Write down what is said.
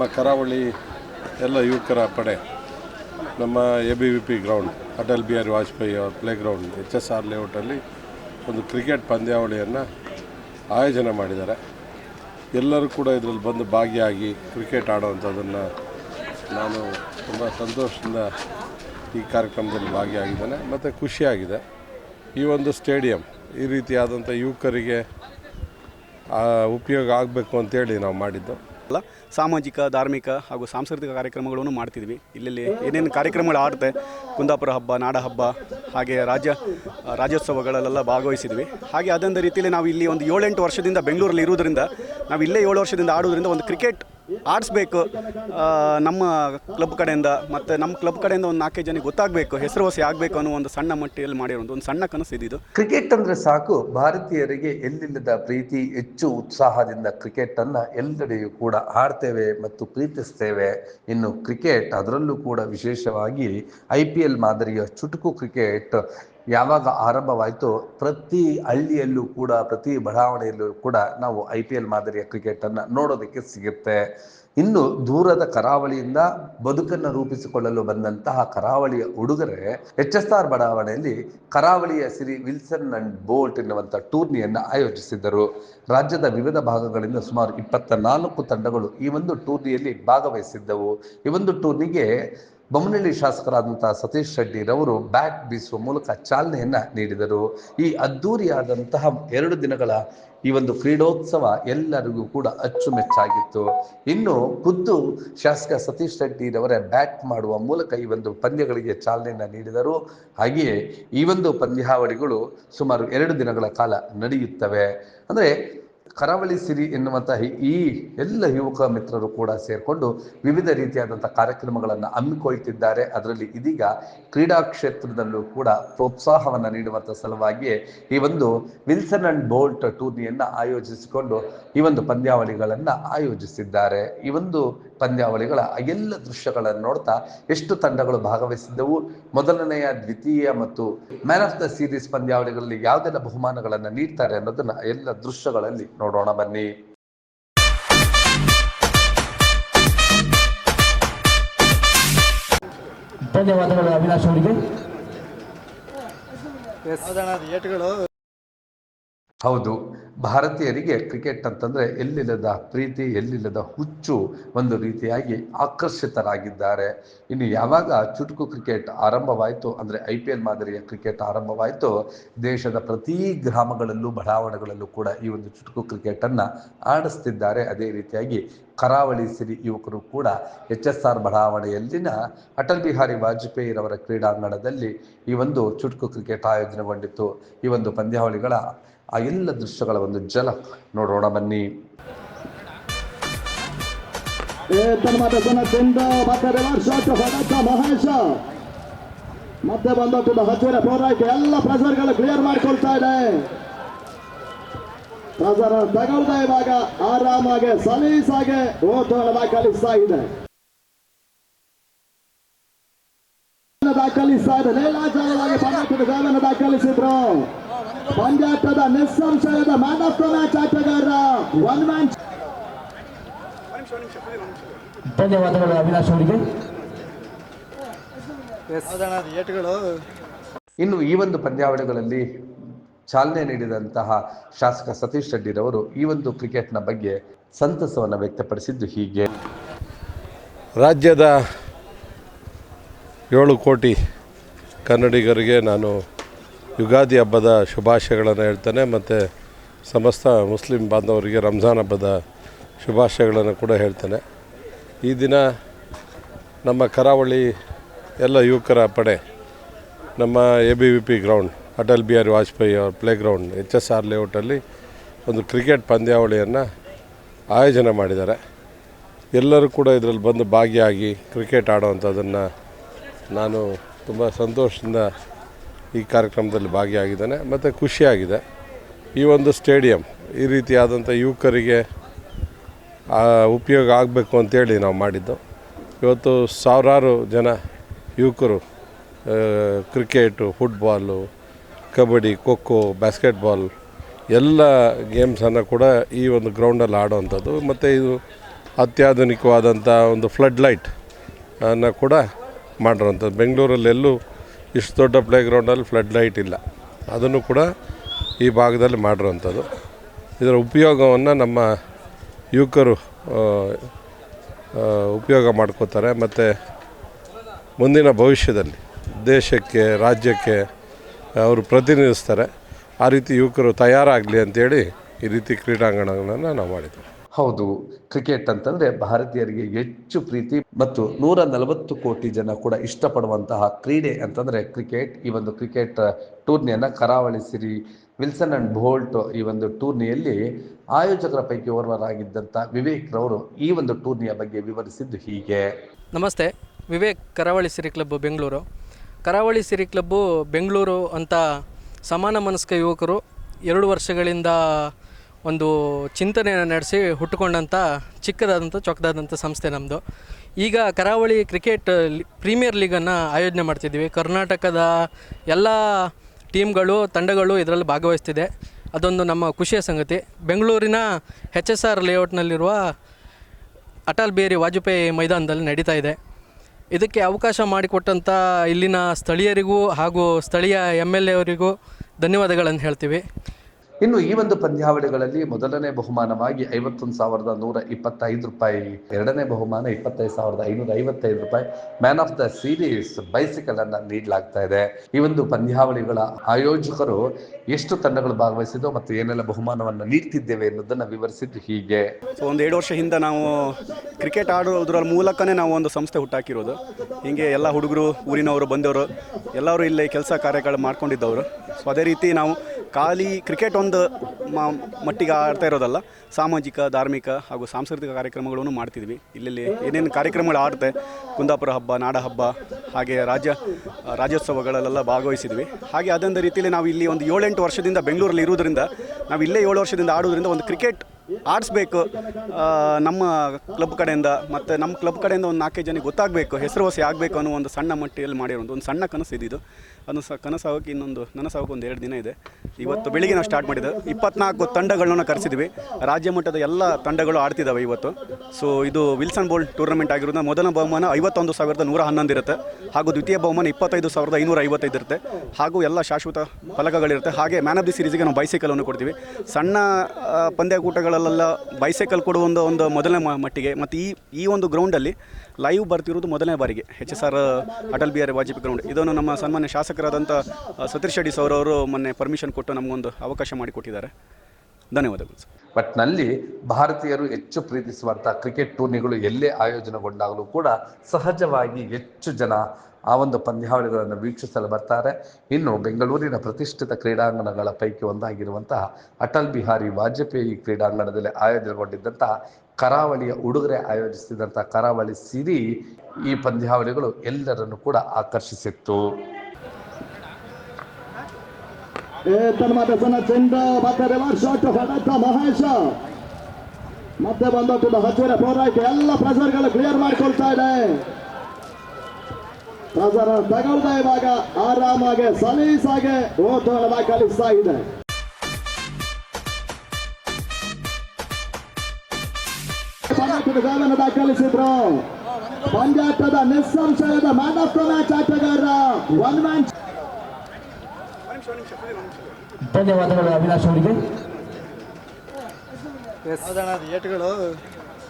ನಮ್ಮ ಕರಾವಳಿ ಎಲ್ಲ ಯುವಕರ ಪಡೆ, ನಮ್ಮ A B V P ground Atal Bihari Vajpayee ಅವ್ರ play ground H S R ಲೇಔಟಲ್ಲಿ ಒಂದು ಕ್ರಿಕೆಟ್ ಪಂದ್ಯಾವಳಿಯನ್ನು ಆಯೋಜನೆ ಮಾಡಿದ್ದಾರೆ. ಎಲ್ಲರೂ ಕೂಡ ಇದರಲ್ಲಿ ಬಂದು ಭಾಗಿಯಾಗಿ ಕ್ರಿಕೆಟ್ ಆಡೋವಂಥದ್ದನ್ನು ನಾನು ತುಂಬ ಸಂತೋಷದಿಂದ ಈ ಕಾರ್ಯಕ್ರಮದಲ್ಲಿ ಭಾಗಿಯಾಗಿದ್ದೇನೆ. ಮತ್ತು ಖುಷಿಯಾಗಿದೆ. ಈ ಒಂದು ಸ್ಟೇಡಿಯಂ ಈ ರೀತಿಯಾದಂಥ ಯುವಕರಿಗೆ ಉಪಯೋಗ ಆಗಬೇಕು ಅಂತೇಳಿ ನಾವು ಮಾಡಿದ್ದು. ಅಲ್ಲ, ಸಾಮಾಜಿಕ, ಧಾರ್ಮಿಕ ಹಾಗೂ ಸಾಂಸ್ಕೃತಿಕ ಕಾರ್ಯಕ್ರಮಗಳನ್ನು ಮಾಡ್ತಿದ್ವಿ. ಇಲ್ಲೆಲ್ಲಿ ಏನೇನು ಕಾರ್ಯಕ್ರಮಗಳು ಆಡುತ್ತೆ ಕುಂದಾಪುರ ಹಬ್ಬ, ನಾಡ ಹಬ್ಬ, ಹಾಗೆ ರಾಜ್ಯ ರಾಜ್ಯೋತ್ಸವಗಳಲ್ಲೆಲ್ಲ ಭಾಗವಹಿಸಿದ್ವಿ. ಹಾಗೆ ಅದೊಂದು ರೀತಿಯಲ್ಲಿ ನಾವು ಇಲ್ಲಿ ಒಂದು ಏಳೆಂಟು ವರ್ಷದಿಂದ ಬೆಂಗಳೂರಲ್ಲಿ ಇರುವುದರಿಂದ ನಾವು ಇಲ್ಲೇ ಏಳು ವರ್ಷದಿಂದ ಆಡೋದ್ರಿಂದ ಒಂದು ಕ್ರಿಕೆಟ್ ಆಡಿಸ್ಬೇಕು. ನಮ್ಮ ಕ್ಲಬ್ ಕಡೆಯಿಂದ ಮತ್ತು ನಮ್ಮ ಕ್ಲಬ್ ಕಡೆಯಿಂದ ಒಂದು ನಾಲ್ಕೈದು ಜನಕ್ಕೆ ಗೊತ್ತಾಗಬೇಕು ಹೆಸರುವಾಸಿ ಆಗಬೇಕು ಅನ್ನೋ ಒಂದು ಸಣ್ಣ ಮಟ್ಟಿಯಲ್ಲಿ ಮಾಡಿರೋದು ಒಂದು ಸಣ್ಣ ಕನಸು ಇದಿದು ಕ್ರಿಕೆಟ್ ಅಂದರೆ ಸಾಕು. ಭಾರತೀಯರಿಗೆ ಎಲ್ಲಿಲ್ಲದ ಪ್ರೀತಿ, ಹೆಚ್ಚು ಉತ್ಸಾಹದಿಂದ ಕ್ರಿಕೆಟ್ ಅನ್ನ ಎಲ್ಲೆಡೆಯೂ ಕೂಡ ಆಡ್ತೇವೆ ಮತ್ತು ಪ್ರೀತಿಸ್ತೇವೆ. ಇನ್ನು ಕ್ರಿಕೆಟ್ ಅದರಲ್ಲೂ ಕೂಡ ವಿಶೇಷವಾಗಿ ಐ ಪಿ ಎಲ್ ಮಾದರಿಯ ಚುಟುಕು ಕ್ರಿಕೆಟ್ ಯಾವಾಗ ಆರಂಭವಾಯಿತು ಪ್ರತಿ ಹಳ್ಳಿಯಲ್ಲೂ ಕೂಡ, ಪ್ರತಿ ಬಡಾವಣೆಯಲ್ಲೂ ಕೂಡ ನಾವು ಐ ಪಿ ಎಲ್ ಮಾದರಿಯ ಕ್ರಿಕೆಟ್ ಅನ್ನ ನೋಡೋದಕ್ಕೆ ಸಿಗುತ್ತೆ. ಇನ್ನು ದೂರದ ಕರಾವಳಿಯಿಂದ ಬದುಕನ್ನು ರೂಪಿಸಿಕೊಳ್ಳಲು ಬಂದಂತಹ ಕರಾವಳಿಯ ಹುಡುಗರೆ ಎಚ್ ಎಸ್ ಆರ್ ಬಡಾವಣೆಯಲ್ಲಿ ಕರಾವಳಿಯ ಸಿರಿ ವಿಲ್ಸನ್ ಅಂಡ್ ಬೋಲ್ಟ್ ಎನ್ನುವಂಥ ಟೂರ್ನಿಯನ್ನು ಆಯೋಜಿಸಿದ್ದರು. ರಾಜ್ಯದ ವಿವಿಧ ಭಾಗಗಳಿಂದ ಸುಮಾರು ಇಪ್ಪತ್ತ ನಾಲ್ಕು ತಂಡಗಳು ಈ ಒಂದು ಟೂರ್ನಿಯಲ್ಲಿ ಭಾಗವಹಿಸಿದ್ದವು. ಈ ಒಂದು ಟೂರ್ನಿಗೆ ಬೊಮ್ಮನಹಳ್ಳಿ ಶಾಸಕರಾದಂತಹ ಸತೀಶ್ ಶೆಟ್ಟಿರವರು ಬ್ಯಾಟ್ ಬೀಸುವ ಮೂಲಕ ಚಾಲನೆಯನ್ನ ನೀಡಿದರು. ಈ ಅದ್ದೂರಿಯಾದಂತಹ ಎರಡು ದಿನಗಳ ಈ ಒಂದು ಕ್ರೀಡೋತ್ಸವ ಎಲ್ಲರಿಗೂ ಕೂಡ ಅಚ್ಚುಮೆಚ್ಚಾಗಿತ್ತು. ಇನ್ನು ಖುದ್ದು ಶಾಸಕ ಸತೀಶ್ ಶೆಟ್ಟಿರವರೇ ಬ್ಯಾಟ್ ಮಾಡುವ ಮೂಲಕ ಈ ಒಂದು ಪಂದ್ಯಗಳಿಗೆ ಚಾಲನೆಯನ್ನ ನೀಡಿದರು. ಹಾಗೆಯೇ ಈ ಒಂದು ಪಂದ್ಯಾವಳಿಗಳು ಸುಮಾರು ಎರಡು ದಿನಗಳ ಕಾಲ ನಡೆಯುತ್ತವೆ. ಅಂದರೆ ಕರಾವಳಿ ಸಿರಿ ಎನ್ನುವಂತಹ ಈ ಎಲ್ಲ ಯುವಕ ಮಿತ್ರರು ಕೂಡ ಸೇರಿಕೊಂಡು ವಿವಿಧ ರೀತಿಯಾದಂಥ ಕಾರ್ಯಕ್ರಮಗಳನ್ನು ಹಮ್ಮಿಕೊಳ್ತಿದ್ದಾರೆ ಅದರಲ್ಲಿ ಇದೀಗ ಕ್ರೀಡಾ ಕ್ಷೇತ್ರದಲ್ಲೂ ಕೂಡ ಪ್ರೋತ್ಸಾಹವನ್ನು ನೀಡುವಂಥ ಸಲುವಾಗಿಯೇ ಈ ಒಂದು ವಿಲ್ಸನ್ ಅಂಡ್ ಬೋಲ್ಟ್ ಟೂರ್ನಿಯನ್ನು ಆಯೋಜಿಸಿಕೊಂಡು ಈ ಒಂದು ಪಂದ್ಯಾವಳಿಗಳನ್ನು ಆಯೋಜಿಸಿದ್ದಾರೆ. ಈ ಒಂದು ಪಂದ್ಯಾವಳಿಗಳ ಎಲ್ಲ ದೃಶ್ಯಗಳನ್ನು ನೋಡ್ತಾ ಎಷ್ಟು ತಂಡಗಳು ಭಾಗವಹಿಸಿದ್ದವು. ಮೊದಲನೆಯ, ದ್ವಿತೀಯ ಮತ್ತು ಮ್ಯಾನ್ ಆಫ್ ದ ಸೀರೀಸ್ ಪಂದ್ಯಾವಳಿಗಳಲ್ಲಿ ಯಾವುದೆಲ್ಲ ಬಹುಮಾನಗಳನ್ನು ನೀಡ್ತಾರೆ ಅನ್ನೋದನ್ನ ಎಲ್ಲ ದೃಶ್ಯಗಳಲ್ಲಿ ನೋಡೋಣ ಬನ್ನಿ. ಧನ್ಯವಾದಗಳು ಅವಿನಾಶ್ ಅವರಿಗೆ. ಹೌದು. ಭಾರತೀಯರಿಗೆ ಕ್ರಿಕೆಟ್ ಅಂತಂದ್ರೆ ಎಲ್ಲಿಲ್ಲದ ಪ್ರೀತಿ, ಎಲ್ಲಿಲ್ಲದ ಹುಚ್ಚು ಒಂದು ರೀತಿಯಾಗಿ ಆಕರ್ಷಿತರಾಗಿದ್ದಾರೆ. ಇನ್ನು ಯಾವಾಗ ಚುಟುಕು ಕ್ರಿಕೆಟ್ ಆರಂಭವಾಯಿತು, ಅಂದ್ರೆ ಐ ಪಿ ಎಲ್ ಮಾದರಿಯ ಕ್ರಿಕೆಟ್ ಆರಂಭವಾಯಿತು, ದೇಶದ ಪ್ರತಿ ಗ್ರಾಮಗಳಲ್ಲೂ, ಬಡಾವಣೆಗಳಲ್ಲೂ ಕೂಡ ಈ ಒಂದು ಚುಟುಕು ಕ್ರಿಕೆಟ್ ಅನ್ನ ಆಡಿಸ್ತಿದ್ದಾರೆ. ಅದೇ ರೀತಿಯಾಗಿ ಕರಾವಳಿ ಸಿರಿ ಯುವಕರು ಕೂಡ ಎಚ್ ಎಸ್ ಆರ್ ಬಡಾವಣೆಯಲ್ಲಿನ ಅಟಲ್ ಬಿಹಾರಿ ವಾಜಪೇಯಿರವರ ಕ್ರೀಡಾಂಗಣದಲ್ಲಿ ಈ ಒಂದು ಚುಟುಕು ಕ್ರಿಕೆಟ್ ಆಯೋಜನೆಗೊಂಡಿತ್ತು. ಈ ಒಂದು ಪಂದ್ಯಾವಳಿಗಳ ಆ ಎಲ್ಲ ದೃಶ್ಯಗಳ ಒಂದು ಜಲ ನೋಡೋಣ ಬನ್ನಿ. ಮಹೇಶ. ಮತ್ತೆ ಬಂದ ತುಂಬ ಹಚ್ಚಿರ ಹೋರಾಟ ಎಲ್ಲ ಪ್ರೆಸರ್ಗಳು ಕ್ಲಿಯರ್ ಮಾಡ್ಕೊಳ್ತಾ ಇದೆ. ಪ್ರೆಸರ್ ತಗೊಳ್ತಾ ಇವಾಗ ಆರಾಮಾಗಿ, ಸಲೀಸಾಗೆ ಓಟವನ್ನು ದಾಖಲಿಸ್ತಾ ಇದೆ. ದಾಖಲಿಸ್ತಾ ಇದೆ. ಲೀಲಾಚಾರವಾಗಿ ಪಂದ್ಯಾಟದ ಗಾಯವನ್ನು ದಾಖಲಿಸಿದ್ರು. ಪಂದ್ಯಾಟದ ನಿಸ್ಸಂಶಯದ ಮ್ಯಾನ್ ಆಫ್ ದ ಮ್ಯಾಚ್ ಆಟಗಾರ ಒನ್ ಮ್ಯಾನ್ ಧನ್ಯವಾದಗಳು ಅವಿನಾಶ್ ಅವರಿಗೆ. ಇನ್ನು ಈ ಒಂದು ಪಂದ್ಯಾವಳಿಗಳಲ್ಲಿ ಚಾಲನೆ ನೀಡಿದಂತಹ ಶಾಸಕ ಸತೀಶ್ ರೆಡ್ಡಿರವರು ಈ ಒಂದು ಕ್ರಿಕೆಟ್ನ ಬಗ್ಗೆ ಸಂತಸವನ್ನು ವ್ಯಕ್ತಪಡಿಸಿದ್ದು ಹೀಗೆ. ರಾಜ್ಯದ ಏಳು ಕೋಟಿ ಕನ್ನಡಿಗರಿಗೆ ನಾನು ಯುಗಾದಿ ಹಬ್ಬದ ಶುಭಾಶಯಗಳನ್ನು ಹೇಳ್ತಾನೆ ಮತ್ತು ಸಮಸ್ತ ಮುಸ್ಲಿಂ ಬಾಂಧವರಿಗೆ ರಂಜಾನ್ ಹಬ್ಬದ ಶುಭಾಶಯಗಳನ್ನು ಕೂಡ ಹೇಳ್ತಾನೆ. ಈ ದಿನ ನಮ್ಮ ಕರಾವಳಿ ಎಲ್ಲ ಯುವಕರ ಪಡೆ, ನಮ್ಮ A B V P ground, Atal Bihari Vajpayee ಅವ್ರ play ground H S R ಲೇಔಟಲ್ಲಿ ಒಂದು ಕ್ರಿಕೆಟ್ ಪಂದ್ಯಾವಳಿಯನ್ನು ಆಯೋಜನೆ ಮಾಡಿದ್ದಾರೆ. ಎಲ್ಲರೂ ಕೂಡ ಇದರಲ್ಲಿ ಬಂದು ಭಾಗಿಯಾಗಿ ಕ್ರಿಕೆಟ್ ಆಡೋವಂಥದ್ದನ್ನು ನಾನು ತುಂಬ ಸಂತೋಷದಿಂದ ಈ ಕಾರ್ಯಕ್ರಮದಲ್ಲಿ ಭಾಗಿಯಾಗಿದ್ದಾನೆ ಮತ್ತು ಖುಷಿಯಾಗಿದೆ. ಈ ಒಂದು ಸ್ಟೇಡಿಯಂ ಈ ರೀತಿಯಾದಂಥ ಯುವಕರಿಗೆ ಉಪಯೋಗ ಆಗಬೇಕು ಅಂತೇಳಿ ನಾವು ಮಾಡಿದ್ದು. ಇವತ್ತು ಸಾವಿರಾರು ಜನ ಯುವಕರು cricket, football, kabaddi kho kho basketball ಎಲ್ಲ ಗೇಮ್ಸನ್ನು ಕೂಡ ಈ ಒಂದು ಗ್ರೌಂಡಲ್ಲಿ ಆಡೋವಂಥದ್ದು. ಮತ್ತು ಇದು ಅತ್ಯಾಧುನಿಕವಾದಂಥ ಒಂದು ಫ್ಲಡ್ ಲೈಟ್ ಅನ್ನು ಕೂಡ ಮಾಡಿರೋಂಥದ್ದು ಬೆಂಗಳೂರಲ್ಲೆಲ್ಲೂ ಇಷ್ಟು ದೊಡ್ಡ ಪ್ಲೇಗ್ರೌಂಡಲ್ಲಿ ಫ್ಲಡ್ ಲೈಟ್ ಇಲ್ಲ. ಅದನ್ನು ಕೂಡ ಈ ಭಾಗದಲ್ಲಿ ಮಾಡಿರೋವಂಥದ್ದು. ಇದರ ಉಪಯೋಗವನ್ನು ನಮ್ಮ ಯುವಕರು ಉಪಯೋಗ ಮಾಡ್ಕೋತಾರೆ ಮತ್ತು ಮುಂದಿನ ಭವಿಷ್ಯದಲ್ಲಿ ದೇಶಕ್ಕೆ, ರಾಜ್ಯಕ್ಕೆ ಅವರು ಪ್ರತಿನಿಧಿಸ್ತಾರೆ. ಆ ರೀತಿ ಯುವಕರು ತಯಾರಾಗಲಿ ಅಂತೇಳಿ ಈ ರೀತಿ ಕ್ರೀಡಾಂಗಣಗಳನ್ನು ನಾವು ಮಾಡಿದ್ವಿ ಹೌದು ಕ್ರಿಕೆಟ್ ಅಂತಂದ್ರೆ ಭಾರತೀಯರಿಗೆ ಹೆಚ್ಚು ಪ್ರೀತಿ ಮತ್ತು ನೂರ ನಲವತ್ತು ಕೋಟಿ ಜನ ಕೂಡ ಇಷ್ಟಪಡುವಂತಹ ಕ್ರೀಡೆ ಅಂತಂದ್ರೆ ಕ್ರಿಕೆಟ್ ಈ ಒಂದು ಕ್ರಿಕೆಟ್ ಟೂರ್ನಿಯನ್ನ ಕರಾವಳಿ ಸಿರಿ, ವಿಲ್ಸನ್ ಅಂಡ್ ಬೋಲ್ಟ್ ಈ ಒಂದು ಟೂರ್ನಿಯಲ್ಲಿ ಆಯೋಜಕರ ಪೈಕಿ ಓರ್ವರಾಗಿದ್ದಂತ ವಿವೇಕ್ ರವರು ಈ ಒಂದು ಟೂರ್ನಿಯ ಬಗ್ಗೆ ವಿವರಿಸಿದ್ದು ಹೀಗೆ. ನಮಸ್ತೆ, ವಿವೇಕ್ ಕರಾವಳಿ ಸಿರಿ ಕ್ಲಬ್ ಬೆಂಗಳೂರು. ಕರಾವಳಿ ಸಿರಿ ಕ್ಲಬ್ಬು ಬೆಂಗಳೂರು ಅಂತ ಸಮಾನ ಮನಸ್ಕ ಯುವಕರು ಎರಡು ವರ್ಷಗಳಿಂದ ಒಂದು ಚಿಂತನೆಯನ್ನು ನಡೆಸಿ ಹುಟ್ಟುಕೊಂಡಂಥ ಚಿಕ್ಕದಾದಂಥ, ಚೊಕ್ಕದಾದಂಥ ಸಂಸ್ಥೆ ನಮ್ಮದು ಈಗ ಕರಾವಳಿ ಕ್ರಿಕೆಟ್ ಪ್ರೀಮಿಯರ್ ಲೀಗನ್ನು ಆಯೋಜನೆ ಮಾಡ್ತಿದ್ದೀವಿ. ಕರ್ನಾಟಕದ ಎಲ್ಲ ಟೀಮ್ಗಳು, ತಂಡಗಳು ಇದರಲ್ಲಿ ಭಾಗವಹಿಸ್ತಿದೆ. ಅದೊಂದು ನಮ್ಮ ಖುಷಿಯ ಸಂಗತಿ. ಬೆಂಗಳೂರಿನ ಹೆಚ್ ಎಸ್ ಆರ್ ಲೇಔಟ್ನಲ್ಲಿರುವ ಅಟಲ್ ಬಿಹಾರಿ ವಾಜಪೇಯಿ ಮೈದಾನದಲ್ಲಿ ನಡೀತಾ ಇದೆ. ಇದಕ್ಕೆ ಅವಕಾಶ ಮಾಡಿಕೊಟ್ಟಂಥ ಇಲ್ಲಿನ ಸ್ಥಳೀಯರಿಗೂ ಹಾಗೂ ಸ್ಥಳೀಯ ಎಂ ಎಲ್ ಎ ಅವರಿಗೂ ಧನ್ಯವಾದಗಳನ್ನು ಹೇಳ್ತೀವಿ. ಇನ್ನು ಈ ಒಂದು ಪಂದ್ಯಾವಳಿಗಳಲ್ಲಿ ಮೊದಲನೇ ಬಹುಮಾನವಾಗಿ ಐವತ್ತೊಂದು ಸಾವಿರದ ನೂರ ಇಪ್ಪತ್ತೈದು ರೂಪಾಯಿ, ಎರಡನೇ ಬಹುಮಾನ ಇಪ್ಪತ್ತೈದು ಸಾವಿರದ ಐನೂರ ಐವತ್ತೈದು ರೂಪಾಯಿ. Man of the series bicycle ಅನ್ನ ನೀಡಲಾಗ್ತಾ ಇದೆ. ಈ ಒಂದು ಪಂದ್ಯಾವಳಿಗಳ ಆಯೋಜಕರು ಎಷ್ಟು ತಂಡಗಳು ಭಾಗವಹಿಸಿದ್ದು ಮತ್ತು ಏನೆಲ್ಲ ಬಹುಮಾನವನ್ನು ನೀಡ್ತಿದ್ದೇವೆ ಎನ್ನುವುದನ್ನು ವಿವರಿಸಿದ್ದು ಹೀಗೆ. ಒಂದು ಎರಡು ವರ್ಷ ಹಿಂದೆ ನಾವು ಕ್ರಿಕೆಟ್ ಆಡೋದ್ರ ಮೂಲಕನೇ ನಾವು ಒಂದು ಸಂಸ್ಥೆ ಹುಟ್ಟಾಕಿರೋದು. ಹೀಗೆ ಎಲ್ಲ ಹುಡುಗರು, ಊರಿನವರು, ಬಂದವರು ಎಲ್ಲರೂ ಇಲ್ಲಿ ಕೆಲಸ ಕಾರ್ಯಗಳು ಮಾಡ್ಕೊಂಡಿದ್ದವರು. ಸೊ ಅದೇ ರೀತಿ ನಾವು ಖಾಲಿ ಕ್ರಿಕೆಟ್ ಒಂದು ಮಟ್ಟಿಗೆ ಆಡ್ತಾ ಇರೋದಲ್ಲ, ಸಾಮಾಜಿಕ, ಧಾರ್ಮಿಕ ಹಾಗೂ ಸಾಂಸ್ಕೃತಿಕ ಕಾರ್ಯಕ್ರಮಗಳನ್ನು ಮಾಡ್ತಿದ್ವಿ. ಇಲ್ಲೆಲ್ಲಿ ಏನೇನು ಕಾರ್ಯಕ್ರಮಗಳು ಆಡುತ್ತೆ ಕುಂದಾಪುರ ಹಬ್ಬ, ನಾಡ ಹಬ್ಬ, ಹಾಗೆ ರಾಜ್ಯ, ರಾಜ್ಯೋತ್ಸವಗಳಲ್ಲೆಲ್ಲ ಭಾಗವಹಿಸಿದ್ವಿ. ಹಾಗೆ ಅದೊಂದು ರೀತಿಯಲ್ಲಿ ನಾವು ಇಲ್ಲಿ ಒಂದು ಏಳೆಂಟು ವರ್ಷದಿಂದ ಬೆಂಗಳೂರಲ್ಲಿ ಇರೋದ್ರಿಂದ ನಾವು ಇಲ್ಲೇ ಏಳು ವರ್ಷದಿಂದ ಆಡೋದ್ರಿಂದ ಒಂದು ಕ್ರಿಕೆಟ್ ಆಡಿಸ್ಬೇಕು. ನಮ್ಮ ಕ್ಲಬ್ ಕಡೆಯಿಂದ ಮತ್ತು ನಮ್ಮ ಕ್ಲಬ್ ಕಡೆಯಿಂದ ಒಂದು ನಾಲ್ಕೈದು ಜನಕ್ಕೆ ಗೊತ್ತಾಗಬೇಕು ಹೆಸರುವಾಸಿ ಆಗಬೇಕು ಅನ್ನೋ ಒಂದು ಸಣ್ಣ ಮಟ್ಟಿಯಲ್ಲಿ ಮಾಡಿರೋದು ಒಂದು ಸಣ್ಣ ಕನಸು ಇದ್ದಿದ್ದು ಅದು ಸಹ ಕನಸಾಗೋಕೆ ಇನ್ನೊಂದು ನನಸಾಗೋಕೆ ಒಂದು ಎರಡು ದಿನ ಇದೆ. ಇವತ್ತು ಬೆಳಿಗ್ಗೆ ನಾವು ಸ್ಟಾರ್ಟ್ ಮಾಡಿದ್ದು. ಇಪ್ಪತ್ನಾಲ್ಕು ತಂಡಗಳನ್ನ ಕರೆಸಿದ್ವಿ. ರಾಜ್ಯ ಮಟ್ಟದ ಎಲ್ಲ ತಂಡಗಳು ಆಡ್ತಿದ್ದಾವೆ ಇವತ್ತು. ಸೊ ಇದು ವಿಲ್ಸನ್ ಬೋಲ್ಡ್ ಟೂರ್ನಮೆಂಟ್ ಆಗಿರೋದ್ರಿಂದ ಮೊದಲ ಬಹುಮಾನ ಐವತ್ತೊಂದು ಸಾವಿರದ ನೂರ ಹನ್ನೊಂದು ಇರುತ್ತೆ. ಹಾಗೂ ದ್ವಿತೀಯ ಬಹುಮಾನ ಇಪ್ಪತ್ತೈದು ಸಾವಿರದ ಐನೂರ ಐವತ್ತೈದು ಇರುತ್ತೆ. ಹಾಗೂ ಎಲ್ಲ ಶಾಶ್ವತ ಫಲಕಗಳಿರುತ್ತೆ. ಹಾಗೆ ಮ್ಯಾನ್ ಆಫ್ ದಿ ಸೀರೀಸ್ಗೆ ನಾವು ಬೈಸೈಕಲನ್ನು ಕೊಡ್ತೀವಿ. ಸಣ್ಣ ಆ, ಪಂದ್ಯಕೂಟಗಳಲ್ಲೆಲ್ಲ ಬೈಸೈಕಲ್ ಕೊಡುವ ಒಂದು ಒಂದು ಮೊದಲನೇ ಮಟ್ಟಿಗೆ. ಮತ್ತು ಈ ಈ ಒಂದು ಗ್ರೌಂಡಲ್ಲಿ ಲೈವ್ ಬರ್ತಿರೋದು ಮೊದಲನೇ ಬಾರಿಗೆ. H S R Atal Bihari Vajpayee ground ಇದನ್ನು ನಮ್ಮ ಸನ್ಮಾನ್ಯ ಶಾಸಕರಾದಂಥ ಸತೀಶ್ ಶೆಟ್ಟಿ ಸರ್ ಅವರು ಮೊನ್ನೆ ಪರ್ಮಿಷನ್ ಕೊಟ್ಟು ನಮಗೊಂದು ಅವಕಾಶ ಮಾಡಿಕೊಟ್ಟಿದ್ದಾರೆ. ಧನ್ಯವಾದಗಳು ಸರ್. ಒಟ್ನಲ್ಲಿ ಭಾರತೀಯರು ಹೆಚ್ಚು ಪ್ರೀತಿಸುವಂಥ ಕ್ರಿಕೆಟ್ ಟೂರ್ನಿಗಳು ಎಲ್ಲೇ ಆಯೋಜನೆಗೊಂಡಾಗಲೂ ಕೂಡ ಸಹಜವಾಗಿ ಹೆಚ್ಚು ಜನ ಆ ಒಂದು ಪಂದ್ಯಾವಳಿಗಳನ್ನು ವೀಕ್ಷಿಸಲು ಬರ್ತಾರೆ. ಇನ್ನು ಬೆಂಗಳೂರಿನ ಪ್ರತಿಷ್ಠಿತ ಕ್ರೀಡಾಂಗಣಗಳ ಪೈಕಿ ಒಂದಾಗಿರುವಂತಹ ಅಟಲ್ ಬಿಹಾರಿ ವಾಜಪೇಯಿ ಕ್ರೀಡಾಂಗಣದಲ್ಲಿ ಆಯೋಜನೆಗೊಂಡಿದ್ದಂತಹ ಕರಾವಳಿಯ ಉಡುಗೊರೆ ಆಯೋಜಿಸಿದಂಥ ಕರಾವಳಿ ಸಿರಿ ಈ ಪಂದ್ಯಾವಳಿಗಳು ಎಲ್ಲರನ್ನು ಕೂಡ ಆಕರ್ಷಿಸಿತ್ತು. ಮತ್ತೆ ಬಂದ ಹತ್ತಿರ ಹೋರಾಟ ಎಲ್ಲ ಪ್ರೆಸರ್ಗಳು ಕ್ಲಿಯರ್ ಮಾಡ್ಕೊಳ್ತಾ ಇದೆ. ಪ್ರೆಸರ್ ತಗೊಳ್ತಾ ಇವಾಗ ಆರಾಮಾಗೆ ಸಲೀಸಾಗೆ ಓಟುಗಳನ್ನ ಕಲಿಸ್ತಾ ಇದೆ. ಗೋಲನ್ನು ದಾಖಲಿಸಿದ್ರು ಪಂಜಾಟದ ನಿಸ್ಸಂಶಯದ ಮ್ಯಾನ್ ಆಫ್ ದ ಮ್ಯಾಚ್ ಆಟಗಾರ ಒನ್ ಮ್ಯಾನ್ ಧನ್ಯವಾದಗಳು ಅವಿನಾಶ್ ಅವರಿಗೆ. ಏಟುಗಳು.